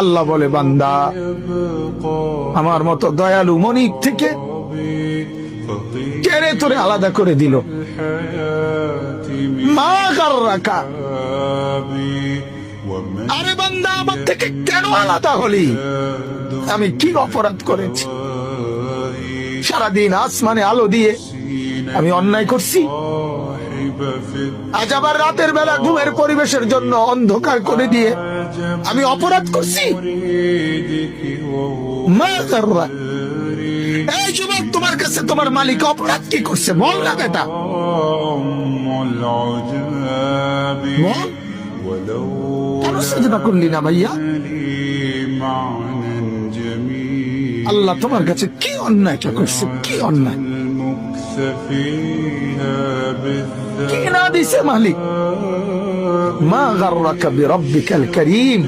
আল্লাহ বলে, বান্দা, আমার মতো দয়ালু মনিক থেকে কেড়ে তোরে আলাদা করে দিল। মা কার রাখা আরে বান্দা, আমার থেকে কেন আলাদা হলি? আমি কি অপরাধ করেছি? সারাদিন আসমানে আলো দিয়ে আমি অন্যায় করছি। আজ আবার রাতের বেলা ঘুমের পরিবেশের জন্য অন্ধকার করে দিয়ে আমি অপরাধ করছি। এই তোমার কাছে তোমার মালিক অপরাধ কি করছে? বল না বেটা। সেজদা করলি না ভাইয়া? আল্লাহ তোমার কাছে কি অন্যায়টা করছে কি অন্যায় কি না দিছে মালিক মা গার্রাকা বিরব্বিকাল করিম